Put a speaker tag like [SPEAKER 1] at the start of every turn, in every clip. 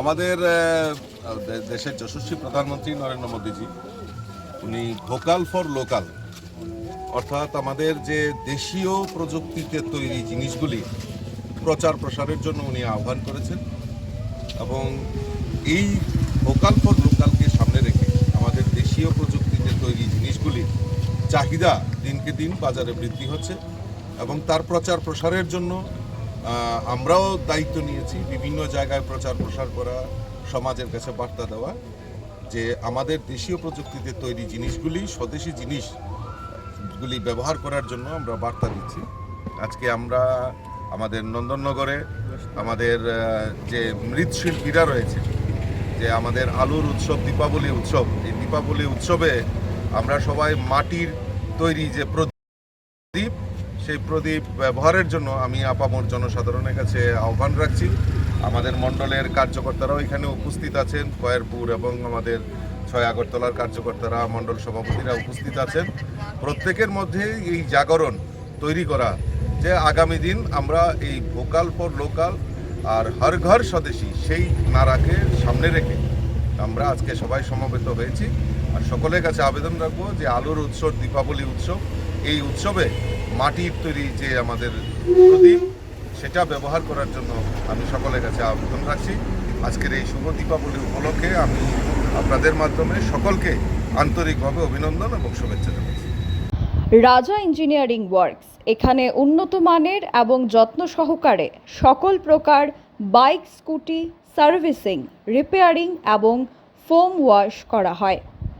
[SPEAKER 1] আমাদের দেশের যশস্বী প্রধানমন্ত্রী নরেন্দ্র মোদীজি, উনি ভোকাল ফর লোকাল, অর্থাৎ আমাদের যে দেশীয় প্রযুক্তিতে তৈরি জিনিসগুলি প্রচার প্রসারের জন্য উনি আহ্বান করেছেন এবং এই ভোকাল ফর লোকালকে সামনে রেখে আমাদের দেশীয় প্রযুক্তিতে তৈরি জিনিসগুলির চাহিদা দিনকে দিন বাজারে বৃদ্ধি হচ্ছে এবং তার প্রচার প্রসারের জন্য আমরাও দায়িত্ব নিয়েছি বিভিন্ন জায়গায় প্রচার প্রসার করা, সমাজের কাছে বার্তা দেওয়া, যে আমাদের দেশীয় প্রযুক্তিতে তৈরি জিনিসগুলি, স্বদেশি জিনিসগুলি ব্যবহার করার জন্য আমরা বার্তা দিচ্ছি। আজকে আমরা আমাদের নন্দননগরে আমাদের যে মৃৎশিল্পীরা রয়েছে, যে আমাদের আলুর উৎসব, দীপাবলি উৎসব, এই দীপাবলি উৎসবে আমরা সবাই মাটির তৈরি যে প্রদীপ সেই প্রদীপ ব্যবহারের জন্য আমি আপামর জনসাধারণের কাছে আহ্বান রাখছি। আমাদের মণ্ডলের কার্যকর্তারাও এখানে উপস্থিত আছেন কয়েরপুর এবং আমাদের ছয় আগরতলার কার্যকর্তারা, মণ্ডল সভাপতিরা উপস্থিত আছেন। প্রত্যেকের মধ্যে এই জাগরণ তৈরি করা যে আগামী দিন আমরা এই ভোকাল ফর লোকাল আর হর ঘর স্বদেশী সেই নারাকে সামনে রেখে আমরা আজকে সবাই সমবেত হয়েছি। আর সকলের কাছে আবেদন রাখব যে আলোর উৎসব, দীপাবলি উৎসব, এই উৎসবে মাটির তৈরি যে আমাদের প্রদীপ, সেটা ব্যবহার করার জন্য আমি সকলের কাছে আবেদন রাখছি। আজকের এই শুভ দীপাবলি উপলক্ষে আমি আপনাদের মাধ্যমে সকলকে আন্তরিকভাবে অভিনন্দন এবং শুভেচ্ছা জানাচ্ছি।
[SPEAKER 2] রাজা ইঞ্জিনিয়ারিং ওয়ার্কস, এখানে উন্নত মানের এবং যত্ন সহকারে সকল প্রকার বাইক, স্কুটি, সার্ভিসিং, রিপেয়ারিং এবং ফোম ওয়াশ করা হয়।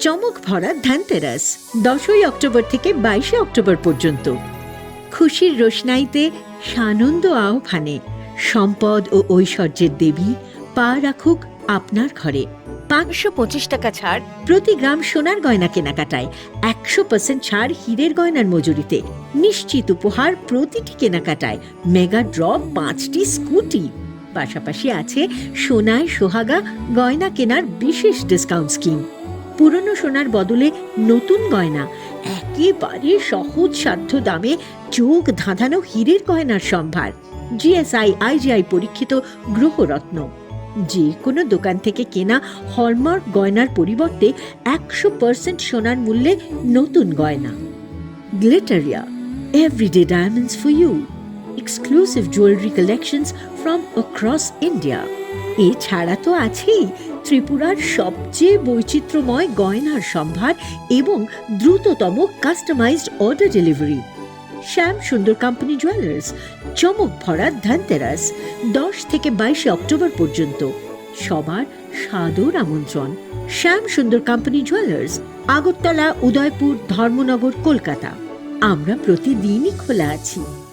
[SPEAKER 3] চমক ভরা ধ্যানতেরাস দশই অক্টোবর থেকে বাইশে অক্টোবর পর্যন্ত। খুশির রোশনাইতে সানন্দ আহ্বানে সম্পদ ও ঐশ্বর্যের দেবী পা রাখুক আপনার ঘরে। পাঁচশো পঁচিশ টাকা ছাড় প্রতি গ্রাম সোনার গয়না কেনাকাটায়, একশো পার্সেন্ট ছাড় হীরের গয়নার মজুরিতে। নিশ্চিত উপহার প্রতিটি কেনাকাটায়, মেগা ড্র পাঁচটি স্কুটি। পাশাপাশি আছে সোনায় সোহাগা গয়না কেনার বিশেষ ডিসকাউন্ট স্কিম। পুরনো সোনার বদলে নতুন গয়না। একেবারে সহজ সাধ্য দামে চোখ ধাঁধানো হীরের গয়নার সম্ভার। জিএসআই, আইজিআই পরীক্ষিত গ্রহরত্ন। যে কোনো দোকান থেকে কেনা হলমার্ক গয়নার পরিবর্তে একশো পার্সেন্ট সোনার মূল্যে নতুন গয়না। Glitteria, everyday diamonds for you. exclusive jewelry collections from across India. এছাড়া তো আছেই ত্রিপুরার সবচেয়ে বৈচিত্র্যময় গয়নার সম্ভার এবং দ্রুততম কাস্টমাইজড অর্ডার ডেলিভারি শ্যাম সুন্দর কোম্পানি জুয়েলার্স চমক ভরা ধনতেরাস, দশ থেকে বাইশে অক্টোবর পর্যন্ত। সবার সাদর আমন্ত্রণ। Shyam Sundar company jewellers Agartala, Udaipur, Dharmanagar, Kolkata. আমরা প্রতিদিনই খোলা আছি।